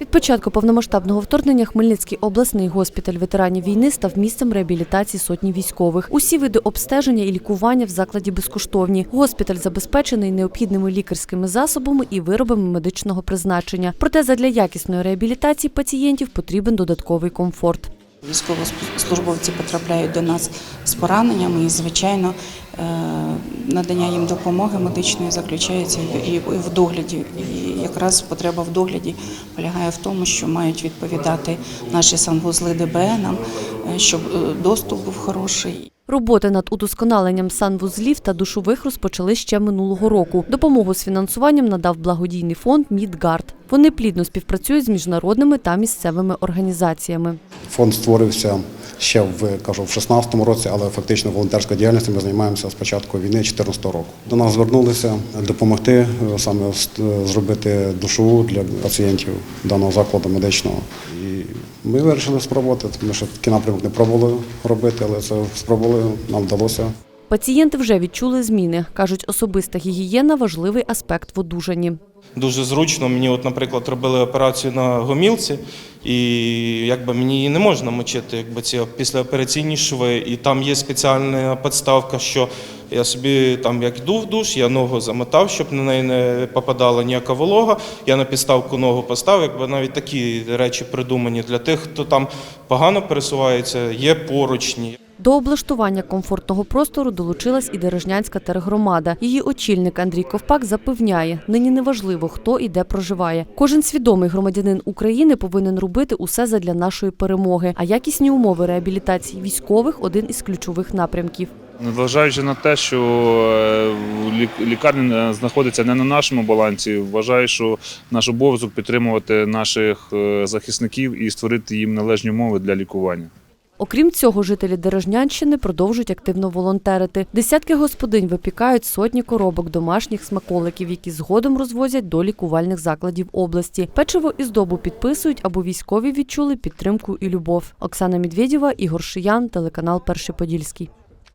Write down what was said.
Від початку повномасштабного вторгнення Хмельницький обласний госпіталь ветеранів війни став місцем реабілітації сотні військових. Усі види обстеження і лікування в закладі безкоштовні. Госпіталь забезпечений необхідними лікарськими засобами і виробами медичного призначення. Проте задля якісної реабілітації пацієнтів потрібен додатковий комфорт. Військовослужбовці потрапляють до нас з пораненнями і, звичайно, е, надання їм допомоги медичної заключається і і в догляді. І якраз потреба в догляді полягає в тому, що мають відповідати наші санвузли ДБНам, е, щоб е, доступ був хороший. Роботи над удосконаленням санвузлів та душових розпочали ще минулого року. Допомогу з фінансуванням надав благодійний фонд Мідгард. Вони плідно співпрацюють з міжнародними та місцевими організаціями. Фонд створився ще в кажу в 16-му році, але фактично волонтерською діяльністю ми займаємося з початку війни 2014 року. До нас звернулися допомогти саме зробити душу для пацієнтів даного закладу медичного. І ми вирішили спробувати, тому що такий напрямок не пробували робити, але це спробували, нам вдалося. Пацієнти вже відчули зміни. кажуть, особиста гігієна важливий аспект в одужанні. Дуже зручно. Мені, от, наприклад, робили операцію на гомілці, і якби мені її не можна мочити, якби ці післяопераційні шви. І там є спеціальна підставка, що я собі там як йду в душ, я ногу замотав, щоб на неї не попадала ніяка волога. Я на підставку ногу поставив. Якби навіть такі речі придумані для тих, хто там погано пересувається, є поручні. До облаштування комфортного простору долучилась і Дережнянська тергромада. Її очільник Андрій Ковпак запевняє, нині неважливо, хто і де проживає. Кожен свідомий громадянин України повинен робити усе задля нашої перемоги. А якісні умови реабілітації військових один із ключових напрямків. Незважаючи на те, що е, лікарня знаходиться не на нашому балансі, вважаю, що наш обов'язок підтримувати наших е, захисників і створити їм належні умови для лікування. Окрім цього, жителі Дережнянщини продовжують активно волонтерити. Десятки господинь випікають сотні коробок домашніх смаколиків, які згодом розвозять до лікувальних закладів області. Печиво і здобу підписують, аби військові відчули підтримку і любов. Оксана Медведєва, Ігор Шиян, телеканал Перший Подільський.